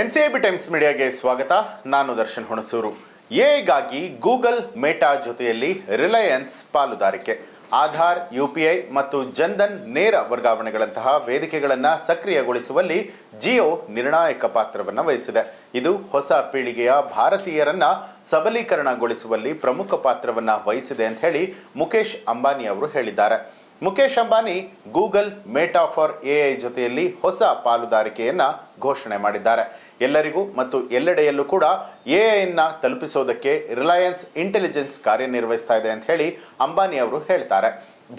N C B Times ಮೀಡಿಯಾಗೆ ಸ್ವಾಗತ. ನಾನು ದರ್ಶನ್ ಹುಣಸೂರು. ಎಗಾಗಿ ಗೂಗಲ್ ಮೇಟಾ ಜೊತೆಯಲ್ಲಿ ರಿಲಯನ್ಸ್ ಪಾಲುದಾರಿಕೆ, ಆಧಾರ್, ಯುಪಿಐ ಮತ್ತು ಜನ್ಧನ್ ನೇರ ವರ್ಗಾವಣೆಗಳಂತಹ ವೇದಿಕೆಗಳನ್ನು ಸಕ್ರಿಯಗೊಳಿಸುವಲ್ಲಿ ಜಿಯೋ ನಿರ್ಣಾಯಕ ಪಾತ್ರವನ್ನು ವಹಿಸಿದೆ. ಇದು ಹೊಸ ಪೀಳಿಗೆಯ ಭಾರತೀಯರನ್ನ ಸಬಲೀಕರಣಗೊಳಿಸುವಲ್ಲಿ ಪ್ರಮುಖ ಪಾತ್ರವನ್ನು ವಹಿಸಿದೆ ಅಂತ ಹೇಳಿ ಮುಖೇಶ್ ಅಂಬಾನಿ ಅವರು ಹೇಳಿದ್ದಾರೆ. Mukesh Ambani Google Meta for AI ಜೊತೆಯಲ್ಲಿ ಹೊಸ ಪಾಲುದಾರಿಕೆಯನ್ನು ಘೋಷಣೆ ಮಾಡಿದ್ದಾರೆ. ಎಲ್ಲರಿಗೂ ಮತ್ತು ಎಲ್ಲೆಡೆಯಲ್ಲೂ ಕೂಡ ಎಐನ ತಲುಪಿಸೋದಕ್ಕೆ ರಿಲಯನ್ಸ್ ಇಂಟೆಲಿಜೆನ್ಸ್ ಕಾರ್ಯನಿರ್ವಹಿಸ್ತಾ ಇದೆ ಅಂತ ಹೇಳಿ ಅಂಬಾನಿ ಅವರು ಹೇಳ್ತಾರೆ.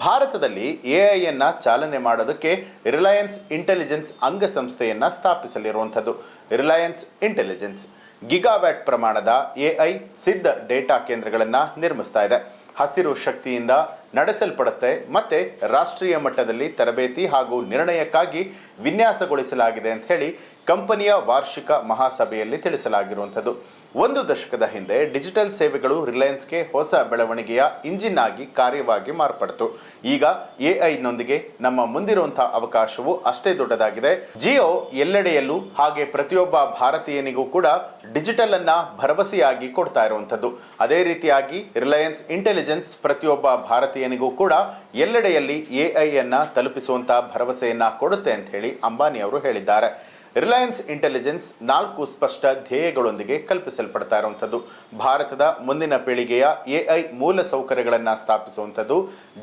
ಭಾರತದಲ್ಲಿ ಎಐಯನ್ನು ಚಾಲನೆ ಮಾಡೋದಕ್ಕೆ ರಿಲಯನ್ಸ್ ಇಂಟೆಲಿಜೆನ್ಸ್ ಅಂಗಸಂಸ್ಥೆಯನ್ನು ಸ್ಥಾಪಿಸಲಿರುವಂಥದ್ದು. ರಿಲಯನ್ಸ್ ಇಂಟೆಲಿಜೆನ್ಸ್ ಗಿಗಾವ್ಯಾಟ್ ಪ್ರಮಾಣದ ಎಐ ಸಿದ್ಧ ಡೇಟಾ ಕೇಂದ್ರಗಳನ್ನು ನಿರ್ಮಿಸ್ತಾ ಇದೆ. ಹಸಿರು ಶಕ್ತಿಯಿಂದ ನಡೆಸಲ್ಪಡುತ್ತೆ. ಮತ್ತೆ ರಾಷ್ಟ್ರೀಯ ಮಟ್ಟದಲ್ಲಿ ತರಬೇತಿ ಹಾಗೂ ನಿರ್ಣಯಕ್ಕಾಗಿ ವಿನ್ಯಾಸಗೊಳಿಸಲಾಗಿದೆ ಅಂತ ಹೇಳಿ ಕಂಪನಿಯ ವಾರ್ಷಿಕ ಮಹಾಸಭೆಯಲ್ಲಿ ತಿಳಿಸಲಾಗಿರುವಂಥದ್ದು. ಒಂದು ದಶಕದ ಹಿಂದೆ ಡಿಜಿಟಲ್ ಸೇವೆಗಳು ರಿಲಯನ್ಸ್ಗೆ ಹೊಸ ಬೆಳವಣಿಗೆಯ ಇಂಜಿನ್ ಆಗಿ ಕಾರ್ಯವಾಗಿ ಮಾರ್ಪಡ್ತು. ಈಗ ಎಐನೊಂದಿಗೆ ನಮ್ಮ ಮುಂದಿರುವಂತಹ ಅವಕಾಶವು ಅಷ್ಟೇ ದೊಡ್ಡದಾಗಿದೆ. ಜಿಯೋ ಎಲ್ಲೆಡೆಯಲ್ಲೂ ಹಾಗೆ ಪ್ರತಿಯೊಬ್ಬ ಭಾರತೀಯನಿಗೂ ಕೂಡ ಡಿಜಿಟಲ್ ಅನ್ನ ಭರವಸೆಯಾಗಿ ಕೊಡ್ತಾ ಇರುವಂಥದ್ದು. ಅದೇ ರೀತಿಯಾಗಿ ರಿಲಯನ್ಸ್ ಇಂಟೆಲಿಜೆನ್ಸ್ ಪ್ರತಿಯೊಬ್ಬ ಭಾರತೀಯನಿಗೂ ಕೂಡ ಎಲ್ಲೆಡೆಯಲ್ಲಿ ಎಐ ಅನ್ನು ತಲುಪಿಸುವಂತಹ ಭರವಸೆಯನ್ನ ಕೊಡುತ್ತೆ ಅಂತ ಹೇಳಿ ಅಂಬಾನಿ ಅವರು ಹೇಳಿದ್ದಾರೆ. ರಿಲಯನ್ಸ್ ಇಂಟೆಲಿಜೆನ್ಸ್ ನಾಲ್ಕು ಸ್ಪಷ್ಟ ಧ್ಯೇಯಗಳೊಂದಿಗೆ ಕಲ್ಪಿಸಲ್ಪಡ್ತಾ ಇರುವಂಥದ್ದು. ಭಾರತದ ಮುಂದಿನ ಪೀಳಿಗೆಯ ಎಐ ಮೂಲ ಸೌಕರ್ಯಗಳನ್ನು ಸ್ಥಾಪಿಸುವಂಥದ್ದು,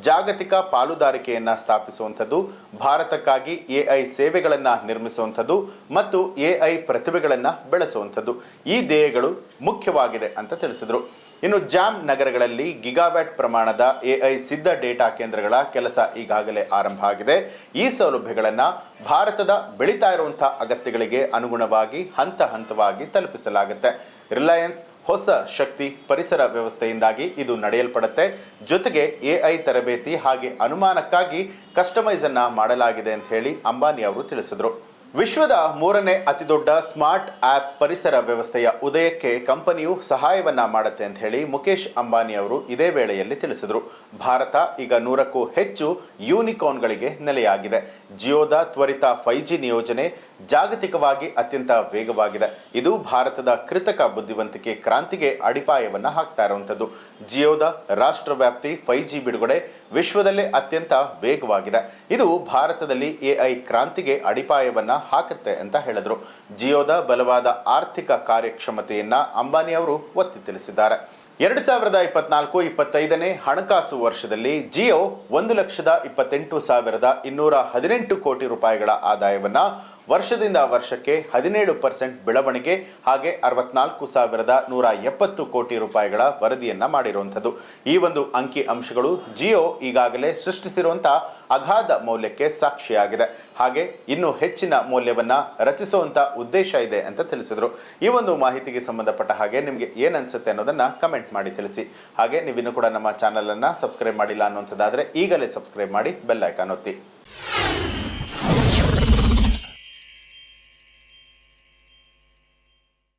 ಜಾಗತಿಕ ಪಾಲುದಾರಿಕೆಯನ್ನು ಸ್ಥಾಪಿಸುವಂಥದ್ದು, ಭಾರತಕ್ಕಾಗಿ ಎಐ ಸೇವೆಗಳನ್ನು ನಿರ್ಮಿಸುವಂಥದ್ದು ಮತ್ತು ಎಐ ಪ್ರತಿಭೆಗಳನ್ನು ಬೆಳೆಸುವಂಥದ್ದು. ಈ ಧ್ಯೇಯಗಳು ಮುಖ್ಯವಾಗಿದೆ ಅಂತ ತಿಳಿಸಿದರು. ಇನ್ನು ಜಾಮ್ ನಗರಗಳಲ್ಲಿ ಗಿಗಾವ್ಯಾಟ್ ಪ್ರಮಾಣದ ಎಐ ಸಿದ್ಧ ಡೇಟಾ ಕೇಂದ್ರಗಳ ಕೆಲಸ ಈಗಾಗಲೇ ಆರಂಭ ಆಗಿದೆ. ಈ ಸೌಲಭ್ಯಗಳನ್ನು ಭಾರತದ ಬೆಳೀತಾ ಇರುವಂಥ ಅಗತ್ಯಗಳಿಗೆ ಅನುಗುಣವಾಗಿ ಹಂತ ಹಂತವಾಗಿ ತಲುಪಿಸಲಾಗುತ್ತೆ. ರಿಲಯನ್ಸ್ ಹೊಸ ಶಕ್ತಿ ಪರಿಸರ ವ್ಯವಸ್ಥೆಯಿಂದಾಗಿ ಇದು ನಡೆಯಲ್ಪಡುತ್ತೆ. ಜೊತೆಗೆ ಎಐ ತರಬೇತಿ ಹಾಗೆ ಅನುಮಾನಕ್ಕಾಗಿ ಕಸ್ಟಮೈಸ್ ಅನ್ನ ಮಾಡಲಾಗಿದೆ ಅಂತ ಹೇಳಿ ಅಂಬಾನಿ ಅವರು ತಿಳಿಸಿದರು. ವಿಶ್ವದ ಮೂರನೇ ಅತಿದೊಡ್ಡ ಸ್ಮಾರ್ಟ್ ಆಪ್ ಪರಿಸರ ವ್ಯವಸ್ಥೆಯ ಉದಯಕ್ಕೆ ಕಂಪನಿಯು ಸಹಾಯವನ್ನ ಮಾಡುತ್ತೆ ಅಂತ ಹೇಳಿ ಮುಖೇಶ್ ಅಂಬಾನಿ ಅವರು ಇದೇ ವೇಳೆಯಲ್ಲಿ ತಿಳಿಸಿದರು. ಭಾರತ ಈಗ ನೂರಕ್ಕೂ ಹೆಚ್ಚು ಯೂನಿಕಾರ್ನ್ಗಳಿಗೆ ನೆಲೆಯಾಗಿದೆ. ಜಿಯೋದ ತ್ವರಿತ ಫೈ ಜಿ ನಿಯೋಜನೆ ಜಾಗತಿಕವಾಗಿ ಅತ್ಯಂತ ವೇಗವಾಗಿದೆ. ಇದು ಭಾರತದ ಕೃತಕ ಬುದ್ಧಿವಂತಿಕೆ ಕ್ರಾಂತಿಗೆ ಅಡಿಪಾಯವನ್ನು ಹಾಕ್ತಾ ಇರುವಂಥದ್ದು. ಜಿಯೋದ ರಾಷ್ಟ್ರವ್ಯಾಪ್ತಿ ಫೈ ಜಿ ಬಿಡುಗಡೆ ವಿಶ್ವದಲ್ಲೇ ಅತ್ಯಂತ ವೇಗವಾಗಿದೆ. ಇದು ಭಾರತದಲ್ಲಿ ಎಐ ಕ್ರಾಂತಿಗೆ ಅಡಿಪಾಯವನ್ನು ಹಾಕುತ್ತೆ ಅಂತ ಹೇಳಿದರು. ಜಿಯೋದ ಬಲವಾದ ಆರ್ಥಿಕ ಕಾರ್ಯಕ್ಷಮತೆಯನ್ನು ಅಂಬಾನಿ ಅವರು ಒತ್ತಿ ತಿಳಿಸಿದ್ದಾರೆ. ಎರಡು ಸಾವಿರದ ಇಪ್ಪತ್ನಾಲ್ಕು ಇಪ್ಪತ್ತೈದನೇ ಹಣಕಾಸು ವರ್ಷದಲ್ಲಿ ಜಿಯೋ ಒಂದು ಲಕ್ಷದ ಇಪ್ಪತ್ತೆಂಟು ಸಾವಿರದ ಇನ್ನೂರ ಹದಿನೆಂಟು ಕೋಟಿ ರೂಪಾಯಿಗಳ ಆದಾಯವನ್ನ ವರ್ಷದಿಂದ ವರ್ಷಕ್ಕೆ ಹದಿನೇಳು ಪರ್ಸೆಂಟ್ ಬೆಳವಣಿಗೆ ಹಾಗೆ ಅರವತ್ನಾಲ್ಕು ಸಾವಿರದ ನೂರ ಎಪ್ಪತ್ತು ಕೋಟಿ ರೂಪಾಯಿಗಳ ವರದಿಯನ್ನ ಮಾಡಿರುವಂಥದ್ದು. ಈ ಒಂದು ಅಂಕಿ ಅಂಶಗಳು ಜಿಯೋ ಈಗಾಗಲೇ ಸೃಷ್ಟಿಸಿರುವಂತಹ ಅಗಾಧ ಮೌಲ್ಯಕ್ಕೆ ಸಾಕ್ಷಿಯಾಗಿದೆ. ಹಾಗೆ ಇನ್ನು ಹೆಚ್ಚಿನ ಮೌಲ್ಯವನ್ನ ರಚಿಸುವಂತ ಉದ್ದೇಶ ಇದೆ ಅಂತ ತಿಳಿಸಿದ್ರು. ಈ ಒಂದು ಮಾಹಿತಿಗೆ ಸಂಬಂಧಪಟ್ಟ ಹಾಗೆ ನಿಮಗೆ ಏನನ್ಸುತ್ತೆ ಅನ್ಸುತ್ತೆ ಅನ್ನೋದನ್ನ ಕಮೆಂಟ್ ಮಾಡಿ ತಿಳಿಸಿ. ಹಾಗೆ ನೀವಿನ್ನೂ ಕೂಡ ನಮ್ಮ ಚಾನೆಲ್ ಅನ್ನ ಸಬ್ಸ್ಕ್ರೈಬ್ ಮಾಡಿಲ್ಲ ಅನ್ನುವಂಥದ್ದಾದ್ರೆ ಈಗಲೇ ಸಬ್ಸ್ಕ್ರೈಬ್ ಮಾಡಿ ಬೆಲ್ ಐಕಾನ್ ಒತ್ತಿ.